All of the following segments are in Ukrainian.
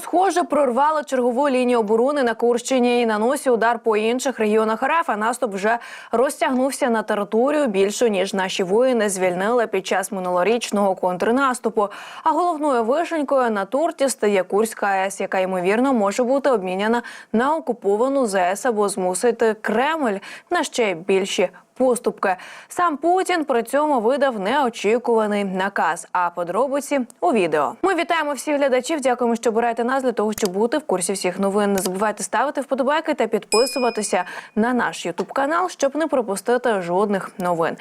Схоже, прорвало чергову лінію оборони на Курщині і на носі удар по інших регіонах РФ, а наступ вже розтягнувся на територію більшу ніж наші воїни звільнили під час минулорічного контрнаступу. А головною вишенькою на торті стає Курська АЕС, яка ймовірно може бути обміняна на окуповану ЗС або змусити Кремль на ще більші поступки. Сам Путін при цьому видав неочікуваний наказ. А подробиці у відео. Ми вітаємо всіх глядачів. Дякуємо, що берете нас для того, щоб бути в курсі всіх новин. Не забувайте ставити вподобайки та підписуватися на наш Ютуб канал, щоб не пропустити жодних новин.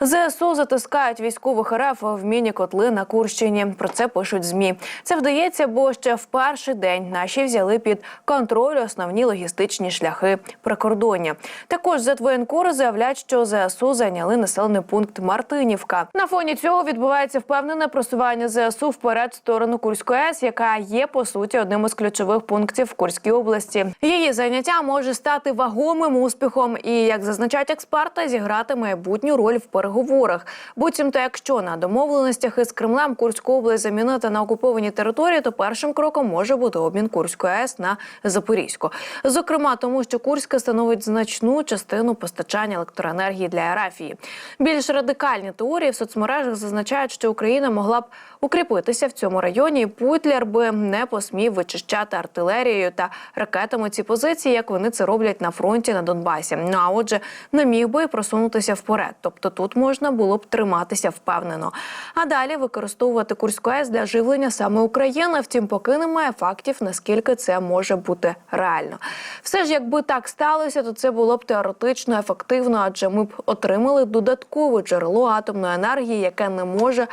ЗСУ затискають військових РФ в міні-котли на Курщині. Про це пишуть змі. Це вдається, бо ще в перший день наші взяли під контроль основні логістичні шляхи прикордоння. Також Зетвоєнкор заявляють, що ЗСУ зайняли населений пункт Мартинівка. На фоні цього відбувається впевнене просування ЗСУ вперед в сторону Курської АЕС, яка є по суті одним із ключових пунктів в Курській області. Її заняття може стати вагомим успіхом і, як зазначають експерти, зіграти майбутню роль в переговорах. Буцімто, якщо на домовленостях із Кремлем Курську область замінити на окуповані території, то першим кроком може бути обмін Курської АЕС на Запорізьку. Зокрема, тому що Курська становить значну частину постачання електроенергії для Арафії. Більш радикальні теорії в соцмережах зазначають, що Україна могла б укріпитися в цьому районі. і Путлер би не посмів вичищати артилерією та ракетами ці позиції, як вони це роблять на фронті на Донбасі. Ну а отже, не міг би просунутися вперед. Тобто тут можна було б триматися впевнено. А далі використовувати Курську АЕС для живлення саме України. Втім, поки немає фактів, наскільки це може бути реально. Все ж, якби так сталося, то це було б теоретично ефективно, адже ми б отримали додаткове джерело атомної енергії, яке не може.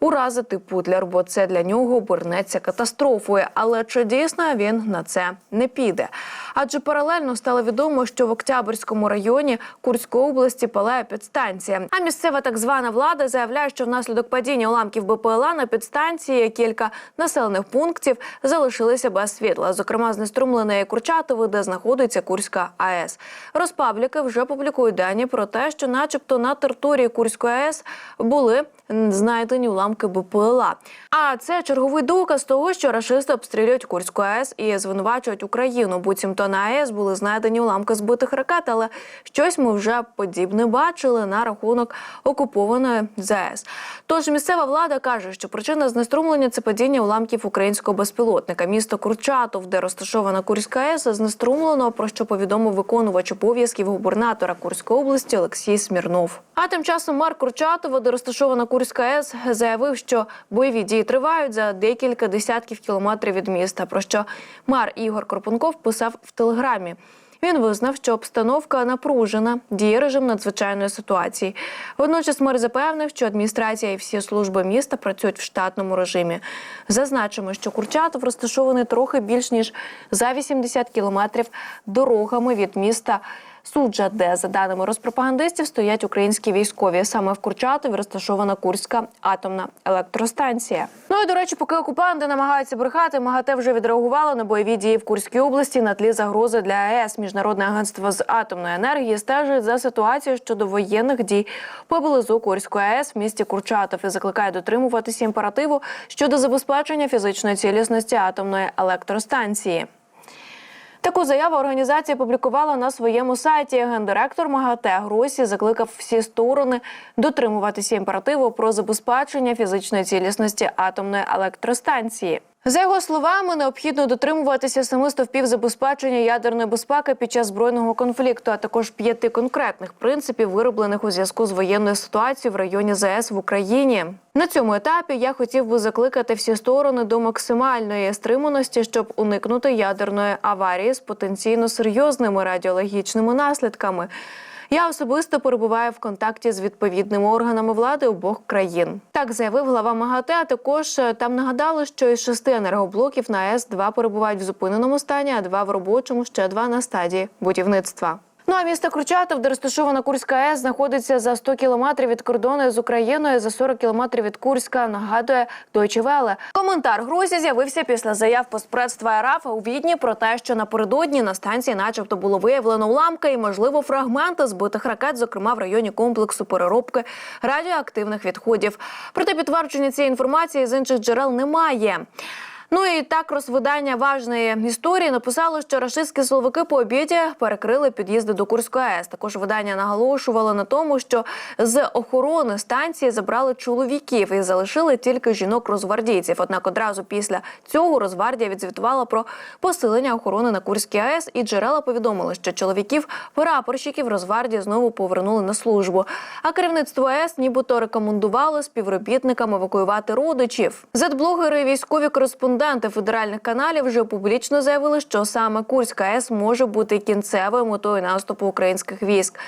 Уразити Путляр, бо це для нього обернеться катастрофою. Але чи дійсно він на це не піде? Адже паралельно стало відомо, що в Октябрьському районі Курської області палає підстанція. А місцева так звана влада заявляє, що внаслідок падіння уламків БПЛА на підстанції кілька населених пунктів залишилися без світла. Зокрема, знеструмлене Курчатове, де знаходиться Курська АЕС. Розпабліки вже публікують дані про те, що, начебто, на території Курської АЕС були знайдені уламки БПЛА. А це черговий доказ того, що рашисти обстрілюють Курську АЕС і звинувачують Україну. Буцімто на АЕС були знайдені уламки збитих ракет, але щось ми вже подібне бачили на рахунок окупованої ЗАЕС. Тож місцева влада каже, що причина знеструмлення це падіння уламків українського безпілотника. Місто Курчатов, де розташована Курська АЕС, знеструмлено, про що повідомив виконувач обов'язків губернатора Курської області Олексій Смірнов. А тим часом мер Курчатова, де розташована Курська АЕС, заявив, що бойові дії тривають за декілька десятків кілометрів від міста. Про що мер Ігор Кропенков писав в телеграмі. Він визнав, що обстановка напружена, діє режим надзвичайної ситуації. Водночас мер запевнив, що адміністрація і всі служби міста працюють в штатному режимі. Зазначимо, що Курчатов розташований трохи більш ніж за 80 кілометрів дорогами від міста. Суджа, де за даними розпропагандистів стоять українські військові. Саме в Курчатові розташована Курська атомна електростанція. Ну і до речі, поки окупанти намагаються брехати, МАГАТЕ вже відреагувало на бойові дії в Курській області на тлі загрози для АЕС. Міжнародне агентство з атомної енергії стежить за ситуацією щодо воєнних дій поблизу Курської АЕС в місті Курчатов і закликає дотримуватися імперативу щодо забезпечення фізичної цілісності атомної електростанції. Таку заяву організація публікувала на своєму сайті. Гендиректор МАГАТЕ Гросі закликав всі сторони дотримуватися імперативу про забезпечення фізичної цілісності атомної електростанції. За його словами, необхідно дотримуватися семи стовпів забезпечення ядерної безпеки під час збройного конфлікту, а також п'яти конкретних принципів, вироблених у зв'язку з воєнною ситуацією в районі ЗАЕС в Україні. На цьому етапі я хотів би закликати всі сторони до максимальної стриманості, щоб уникнути ядерної аварії з потенційно серйозними радіологічними наслідками. Я особисто перебуваю в контакті з відповідними органами влади обох країн. Так заявив глава МАГАТЕ. А також е, там нагадали, що із шести енергоблоків на АЕС два перебувають в зупиненому стані, а два в робочому, ще два на стадії будівництва. Ну а місто Кручатов, де розташована Курська АЕС, знаходиться за 100 кілометрів від кордону з Україною, за 40 кілометрів від Курська. Нагадує Deutsche Welle. Коментар Грузі з'явився після заяв постпредства РАФ у Відні про те, що напередодні на станції, начебто, було виявлено уламки і, можливо, фрагменти збитих ракет, зокрема в районі комплексу переробки радіоактивних відходів. Проте підтвердження цієї інформації з інших джерел немає. Ну і так розвидання важної історії написало, що рашистські силовики по обіді перекрили під'їзди до Курської АЕС. Також видання наголошувало на тому, що з охорони станції забрали чоловіків і залишили тільки жінок-розвардійців. Однак одразу після цього Розвардія відзвітувала про посилення охорони на Курській АЕС, і джерела повідомили, що чоловіків прапорщиків Розвардії знову повернули на службу. А керівництво АЕС нібито рекомендувало співробітникам евакуювати родичів. Зетблогери військові кореспонденти федеральних каналів вже публічно заявили, що саме Курська АЕС може бути кінцевою метою наступу українських військ.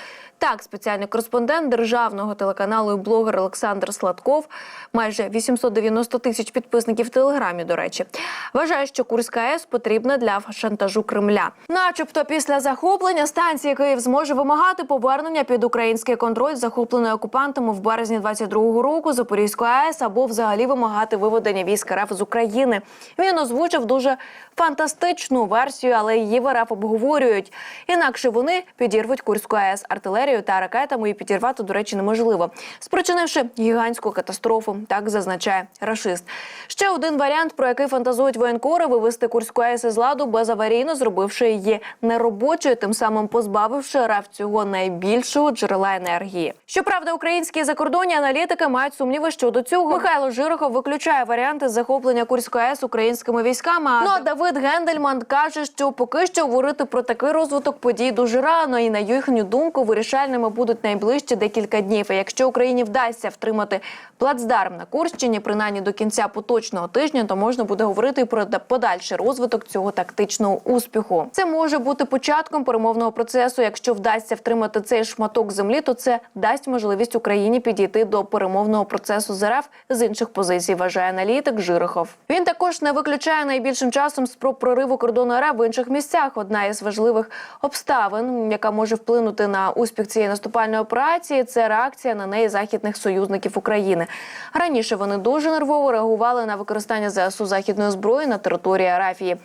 Так, спеціальний кореспондент державного телеканалу і блогер Олександр Сладков, майже 890 тисяч підписників в телеграмі. До речі, вважає, що Курська АЕС потрібна для шантажу Кремля. Начебто, після захоплення станції Київ зможе вимагати повернення під український контроль захопленої окупантами в березні 22-го року Запорізької АЕС або взагалі вимагати виведення військ РФ з України. Він озвучив дуже фантастичну версію, але її в РФ обговорюють. Інакше вони підірвуть Курську АЕС артилерією та ракетами і підірвати, до речі, неможливо, спричинивши гігантську катастрофу. Так зазначає рашист. Ще один варіант, про який фантазують воєнкори, вивести Курську АЕС із ладу безаварійно, зробивши її неробочою, тим самим позбавивши РФ цього найбільшого джерела енергії. Щоправда, українські закордонні аналітики мають сумніви щодо цього. Михайло Жирохов виключає варіанти захоплення Курської АЕС українськими військами. Ну а Давид Гендельман каже, що поки що говорити про такий розвиток подій дуже рано, і на їхню думку вирішальними будуть найближчі декілька днів. І якщо Україні вдасться втримати плацдарм на Курщині, принаймні до кінця поточного тижня, то можна буде говорити про подальший розвиток цього тактичного успіху. Це може бути початком перемовного процесу. Якщо вдасться втримати цей шматок землі, то це дасть можливість Україні підійти до перемовного процесу з РФ з інших позицій. Вважає аналітик Жирохов. Він також не виключає найбільшим часом спроб прориву кордону РФ в інших місцях. Одна із важливих обставин, яка може вплинути на успіх цієї наступальної операції, це реакція на неї західних союзників України. Раніше вони дуже нервово реагували на використання ЗСУ західної зброї на території Арафії.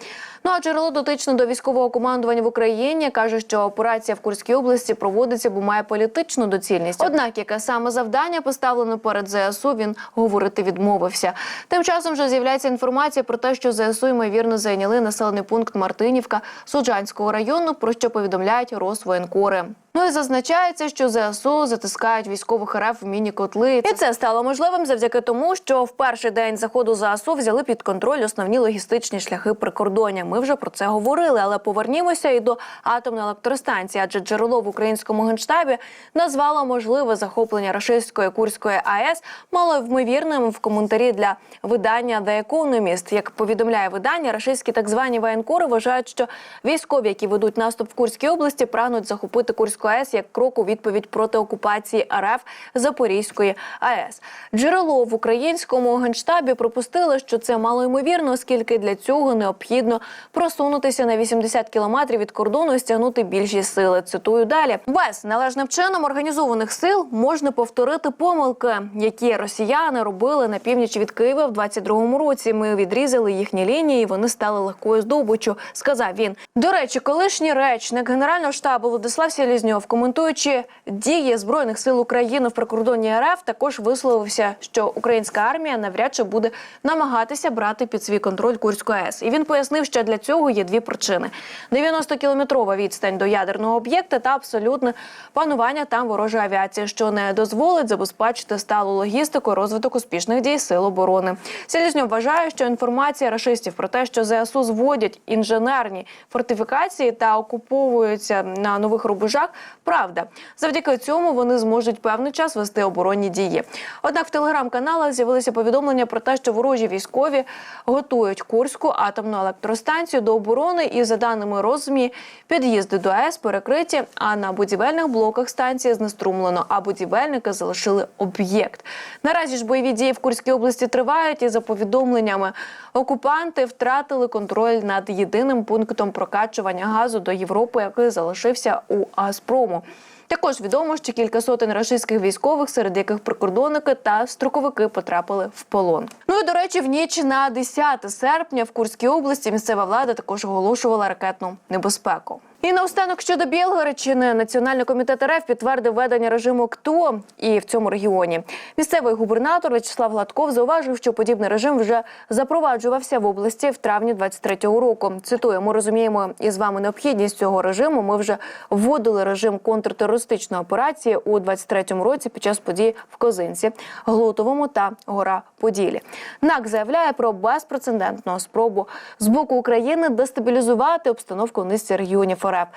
Ну а джерело дотичне до військового командування в Україні каже, що операція в Курській області проводиться, бо має політичну доцільність. Однак, яке саме завдання поставлено перед ЗСУ, він говорити відмовився. Тим часом вже з'являється інформація про те, що ЗСУ ймовірно зайняли населений пункт Мартинівка Суджанського району, про що повідомляють Росвоєнкори. Ну і зазначається, що ЗСУ затискають військових РФ в міні-котли. І це стало можливим завдяки тому, що в перший день заходу ЗСУ взяли під контроль основні логістичні шляхи прикордоння. Ми вже про це говорили, але повернімося і до атомної електростанції, адже джерело в українському генштабі назвало можливе захоплення рашистської курської АЕС малоймовірним в коментарі для видання The Economist. Як повідомляє видання, рашистські так звані воєнкори вважають, що військові, які ведуть наступ в Курській області, прагнуть захопити Курську АЕС як крок у відповідь проти окупації РФ Запорізької АЕС. Джерело в українському генштабі припустило, що це малоймовірно, оскільки для цього необхідно просунутися на 80 кілометрів від кордону і стягнути більші сили. Цитую далі: без належним чином організованих сил можна повторити помилки, які росіяни робили на північ від Києва в 22-му році. Ми відрізали їхні лінії, і вони стали легкою здобиччю. Сказав він. До речі, колишній речник генерального штабу Владислав Селізньов, коментуючи дії збройних сил України в прикордонні РФ, також висловився, що українська армія навряд чи буде намагатися брати під свій контроль Курську АЕС. І він пояснив, що для цього є дві причини: 90-кілометрова відстань до ядерного об'єкта та абсолютне панування там ворожої авіації, що не дозволить забезпечити сталу логістику розвиток успішних дій сил оборони. Селізньов вважає, що інформація рашистів про те, що ЗСУ зводять інженерні фортифікації та окуповуються на нових рубежах, правда. Завдяки цьому вони зможуть певний час вести оборонні дії. Однак в телеграм-каналах з'явилися повідомлення про те, що ворожі військові готують Курську атомну електростанцію до оборони, і за даними розмі, під'їзди до АЕС перекриті, а на будівельних блоках станції знеструмлено, а будівельники залишили об'єкт. Наразі ж бойові дії в Курській області тривають, і за повідомленнями окупанти втратили контроль над єдиним пунктом прокачування газу до Європи, який залишився у Газпрому. Також відомо, що кілька сотень рашистських військових, серед яких прикордонники та строковики потрапили в полон. Ну і до речі, в ніч на 10 серпня в Курській області місцева влада також оголошувала ракетну небезпеку. І наостанок щодо Білгородщини, Національний комітет РФ підтвердив введення режиму КТО і в цьому регіоні. Місцевий губернатор Вячеслав Гладков зауважив, що подібний режим вже запроваджувався в області в травні 23-го року. Цитую, ми розуміємо із вами необхідність цього режиму. Ми вже вводили режим контртерористичної операції у 23-му році під час подій в Козинці, Глутовому та Гора Поділі. НАК заявляє про безпрецедентну спробу з боку України дестабілізувати обстановку в низці регіонів РФ.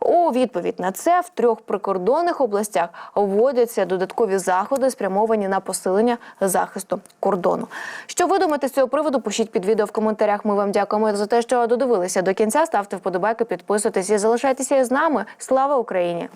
У відповідь на це в трьох прикордонних областях вводяться додаткові заходи, спрямовані на посилення захисту кордону. Що ви думаєте з цього приводу? Пишіть під відео в коментарях. Ми вам дякуємо за те, що додивилися до кінця. Ставте вподобайки, підписуйтесь і залишайтеся із нами. Слава Україні!